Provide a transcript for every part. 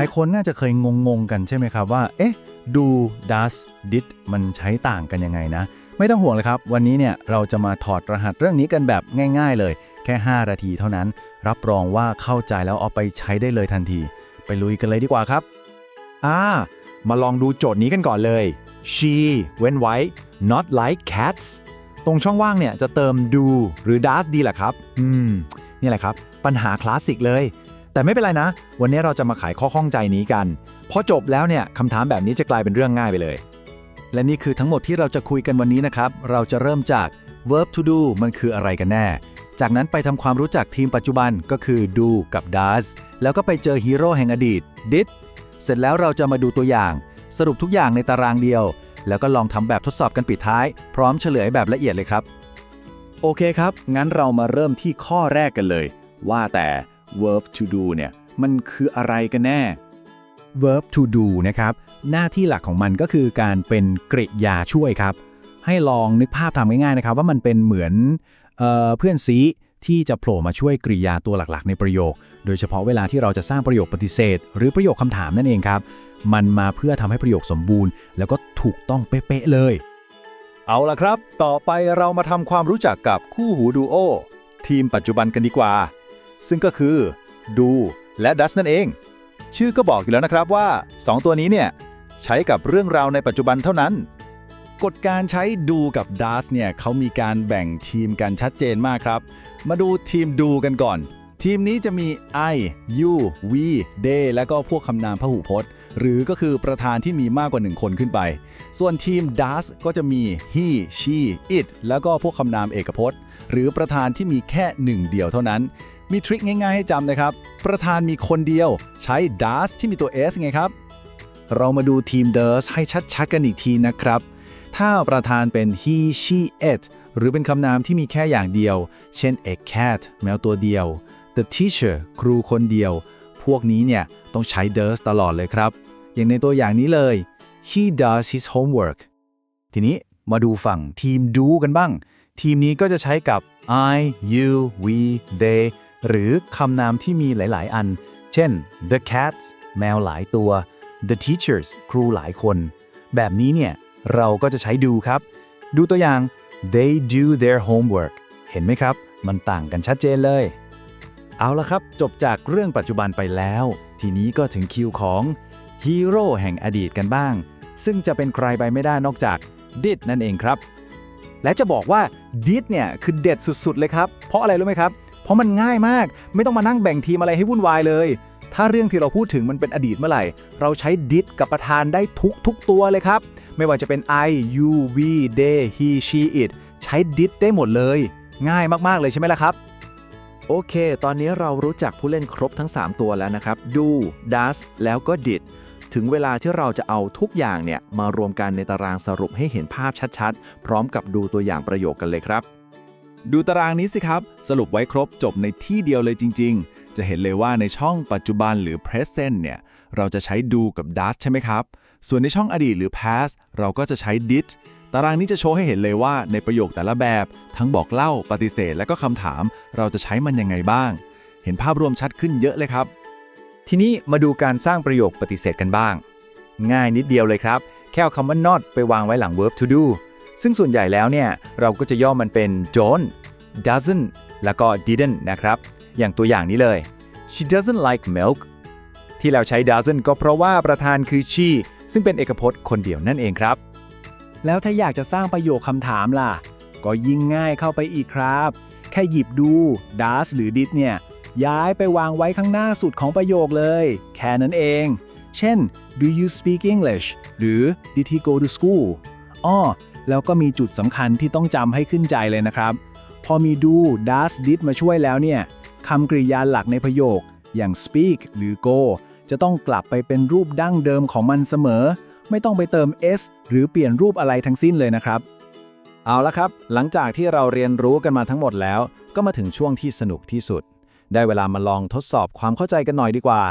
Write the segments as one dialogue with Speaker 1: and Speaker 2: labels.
Speaker 1: ายคนน่าจะเคยงงๆกันใช่ไหมครับว่า เอ๊ะ do does did มันใช้ต่างกันยังไงนะ ไม่ต้องห่วงเลยครับ วันนี้เนี่ยเราจะมาถอดรหัสเรื่องนี้กันแบบง่าย ๆ เลย แค่ 5 นาทีเท่านั้น รับรองว่าเข้าใจแล้วเอาไปใช้ได้เลยทันที ไปลุยกันเลยดีกว่าครับ
Speaker 2: อ่ามาลองดูโจทย์นี้กันก่อนเลย she เว้นไว้ not like cats ตรงช่องว่างเนี่ยจะเติม do หรือ does ดีแหละครับ อืม นี่แหละครับ ปัญหาคลาสสิกเลย แต่ไม่เป็นไรนะ วันนี้เราจะมาไขข้อข้องใจนี้กัน พอจบแล้วเนี่ยคำถามแบบนี้จะกลายเป็นเรื่องง่ายไปเลย
Speaker 1: และนี่คือทั้งหมดที่เราจะคุยกันวันนี้นะครับ เราจะเริ่มจาก verb to do มันคืออะไรกันแน่ จากนั้นไปทำความรู้จักทีมปัจจุบันก็คือ do กับ does แล้วก็ไปเจอฮีโร่แห่งอดีต did เสร็จแล้วเราจะมาดูตัวอย่าง สรุปทุกอย่างในตารางเดียว แล้วก็ลองทำแบบทดสอบกันปิดท้าย พร้อมเฉลยแบบละเอียดเลยครับ โอเคครับ งั้นเรามาเริ่มที่ข้อแรกกันเลย ว่าแต่ verb to do เนี่ยมันคืออะไรกันแน่ verb to do นะครับ หน้าที่หลักของมันก็คือการเป็นกริยาช่วยครับ ให้ลองนึกภาพทำง่ายๆนะครับ ว่ามันเป็นเหมือนเออเพื่อนซีที่จะโผล่มาช่วยกริยาตัวหลักๆ ในประโยค โดยเฉพาะเวลาที่เราจะสร้างประโยคปฏิเสธ หรือประโยคคำถามนั่นเองครับ มันมาเพื่อทำให้ประโยคสมบูรณ์ แล้วก็ถูกต้องเป๊ะๆเลย เอาละครับ ต่อไปเรามาทำความรู้จักกับคู่หูดูโอทีมปัจจุบันกันดีกว่า ซึ่งก็คือดูและดัสนั่นเอง ชื่อก็บอกอยู่แล้วนะครับว่า 2 ตัวนี้เนี่ย ใช้กับเรื่องราวในปัจจุบันเท่านั้น กฎการใช้ดูกับ does เนี่ยเขามีการแบ่งทีมกันชัดเจนมากครับ มาดูทีมดูกันก่อน ทีมนี้จะมี I you we they และก็พวกคำนามพหูพจน์ หรือก็คือประธานที่มีมากกว่า 1 คนขึ้นไป ส่วนทีม does ก็จะมี he she it แล้วก็พวกคำนามเอกพจน์ หรือประธานที่มีแค่หนึ่งเดียวเท่านั้น มีทริคง่ายๆให้จำนะครับ ประธานมีคนเดียวใช้ does ที่มีตัว s ไงครับ เรามาดูทีม does ให้ชัดๆกันอีกทีนะครับ ถ้าประธานเป็น he she it หรือเป็นคำนามที่มีแค่อย่างเดียว เช่น a cat แมวตัวเดียว the teacher ครูคนเดียว พวกนี้เนี่ยต้องใช้ does ตลอดเลยครับ อย่างในตัวอย่างนี้เลย he does his homework ทีนี้มาดูฝั่งทีม do กันบ้าง ทีมนี้ก็จะใช้กับ I you we they หรือคำนามที่มีหลาย ๆ อัน เช่น the cats แมวหลายตัว the teachers ครูหลายคน แบบนี้เนี่ย เราก็จะใช้ดูครับ ดูตัวอย่าง they do their homework เห็นไหมครับ มันต่างกันชัดเจนเลย เอาละครับ จบจากเรื่องปัจจุบันไปแล้ว ทีนี้ก็ถึงคิวของฮีโร่แห่งอดีตกันบ้าง ซึ่งจะเป็นใครไปไม่ได้นอกจากดิดนั่นเองครับ และจะบอกว่าดิดเนี่ย คือเด็ดสุด ๆ เลยครับ เพราะอะไรรู้ไหมครับเราะมันง่ายมาก ไม่ต้องมานั่งแบ่งทีมอะไรให้วุ่นวายเลย ถ้าเรื่องที่เราพูดถึงมันเป็นอดีตเมื่อไหร่ เราใช้ดิดกับประธานได้ทุกทุกตัวเลยครับ ไม่ว่าจะเป็น I you we they he she it ใช้ดิดได้หมดเลย ง่ายมากๆเลยใช่ไหมล่ะครับ
Speaker 3: โอเค ตอนนี้เรารู้จักผู้เล่นครบทั้ง 3 ตัวแล้วนะครับ do does แล้วก็ did ถึงเวลาที่เราจะเอาทุกอย่างเนี่ยมารวมกันในตารางสรุปให้เห็นภาพชัดๆ พร้อมกับดูตัวอย่างประโยคกันเลยครับ
Speaker 1: ดูตารางนี้สิครับ สรุปไว้ครบจบในที่เดียวเลยจริง ๆ จะเห็นเลยว่าในช่องปัจจุบันหรือ present เนี่ย เราจะใช้ do กับ does ใช่ไหมครับ ส่วนในช่องอดีตหรือ past เราก็จะใช้ did ตารางนี้จะโชว์ให้เห็นเลยว่าในประโยคแต่ละแบบ ทั้งบอกเล่าปฏิเสธและก็คำถาม เราจะใช้มันยังไงบ้าง เห็นภาพรวมชัดขึ้นเยอะเลยครับ ทีนี้มาดูการสร้างประโยคปฏิเสธกันบ้าง ง่ายนิดเดียวเลยครับ แค่เอาคำว่า not ไปวางไว้หลัง verb to do ซึ่งส่วนใหญ่แล้วเนี่ย เราก็จะย่อมันเป็น don't doesn't แล้วก็ didn't นะครับ อย่างตัวอย่างนี้เลย she doesn't like milk ที่เราใช้ doesn't ก็เพราะว่าประธานคือ she ซึ่งเป็นเอกพจน์คนเดียวนั่นเองครับ แล้วถ้าอยากจะสร้างประโยคคำถามล่ะ ก็ยิ่งง่ายเข้าไปอีกครับ แค่หยิบดู does หรือ did เนี่ย ย้ายไปวางไว้ข้างหน้าสุดของประโยคเลย แค่นั้นเอง เช่น do you speak English หรือ did he go to school อ้อ แล้วก็มีจุดสำคัญที่ต้องจำให้ขึ้นใจเลยนะครับ พอมีดู does did มาช่วยแล้วเนี่ยคำกริยาหลักในประโยค อย่าง speak หรือ go จะต้องกลับไปเป็นรูปดั้งเดิมของมันเสมอ ไม่ต้องไปเติม s หรือเปลี่ยนรูปอะไรทั้งสิ้นเลยนะครับ เอาละครับ หลังจากที่เราเรียนรู้กันมาทั้งหมดแล้ว ก็มาถึงช่วงที่สนุกที่สุด ได้เวลามาลองทดสอบความเข้าใจกันหน่อยดีกว่า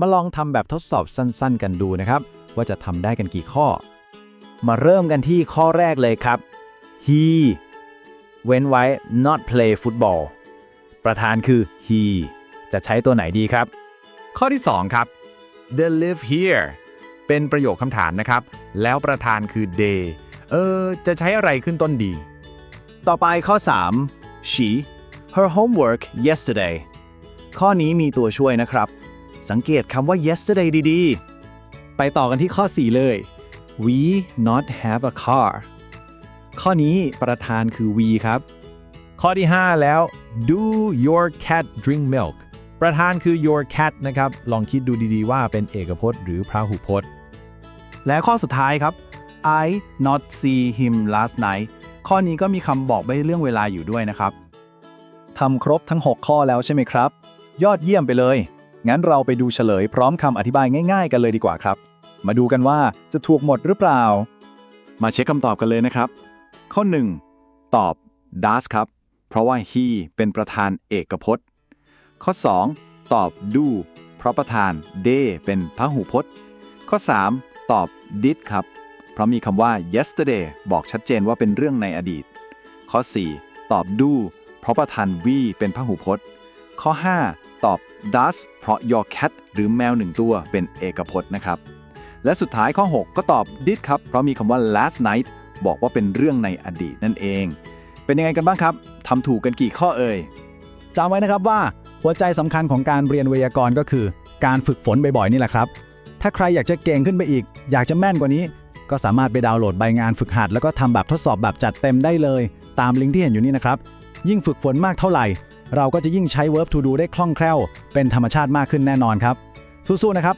Speaker 1: มาลองทำแบบทดสอบสั้น ๆ กันดูนะครับ ว่าจะทำได้กันกี่ข้อ มาเริ่มกันที่ข้อแรกเลยครับ he เว้นไว้ not play football ประธานคือ he จะใช้ตัวไหนดีครับ ข้อที่ 2 ครับ
Speaker 3: they live here เป็นประโยคคำถามนะครับ แล้วประธานคือ they เออ จะใช้อะไรขึ้นต้นดี
Speaker 1: ต่อไปข้อ 3 she her homework yesterday ข้อนี้มีตัวช่วยนะครับ สังเกตคำว่า yesterday ดี ๆ ไปต่อกันที่ข้อ 4 เลย we not have a car ข้อนี้ประธานคือ we ครับ
Speaker 2: ข้อที่ 5 แล้ว do your cat drink milk ประธานคือ your cat นะครับ ลองคิดดูดีๆว่าเป็นเอกพจน์หรือพหุพจน์
Speaker 1: และข้อสุดท้ายครับ I not see him last night ข้อนี้ก็มีคำบอกใบเรื่องเวลาอยู่ด้วยนะครับทำครบทั้ง 6 ข้อแล้วใช่ไหมครับ ยอดเยี่ยมไปเลย งั้นเราไปดูเฉลยพร้อมคำอธิบายง่าย ๆ กันเลยดีกว่าครับ มาดูกันว่าจะถูกหมดหรือเปล่า มาเช็คคำตอบกันเลยนะครับ ข้อ 1 ตอบ does ครับ เพราะว่า he เป็นประธานเอกพจน์ ข้อ 2 ตอบ do เพราะประธาน they เป็นพหูพจน์ ข้อ 3 ตอบ did ครับ เพราะมีคำว่า yesterday บอกชัดเจนว่าเป็นเรื่องในอดีต ข้อ 4 ตอบ do เพราะประธาน we เป็นพหูพจน์ ข้อ 5 ตอบ does เพราะ your cat หรือแมวหนึ่งตัวเป็นเอกพจน์นะครับ และสุดท้ายข้อ 6 ก็ตอบ did ครับ เพราะมีคำว่า last night บอกว่าเป็นเรื่องในอดีตนั่นเอง เป็นยังไงกันบ้างครับทำถูกกันกี่ข้อเอ่ยจำไว้นะครับว่า หัวใจสำคัญของการเรียนไวยากรณ์ก็คือ การฝึกฝนบ่อยๆนี่แหละครับ ถ้าใครอยากจะเก่งขึ้นไปอีก อยากจะแม่นกว่านี้ ก็สามารถไปดาวน์โหลดใบงานฝึกหัด แล้วก็ทำแบบทดสอบแบบจัดเต็มได้เลย ตามลิงก์ที่เห็นอยู่นี่นะครับ ยิ่งฝึกฝนมากเท่าไหร่ เราก็จะยิ่งใช้ verb to do ได้คล่องแคล่ว เป็นธรรมชาติมากขึ้นแน่นอนครับ สู้ๆนะครับ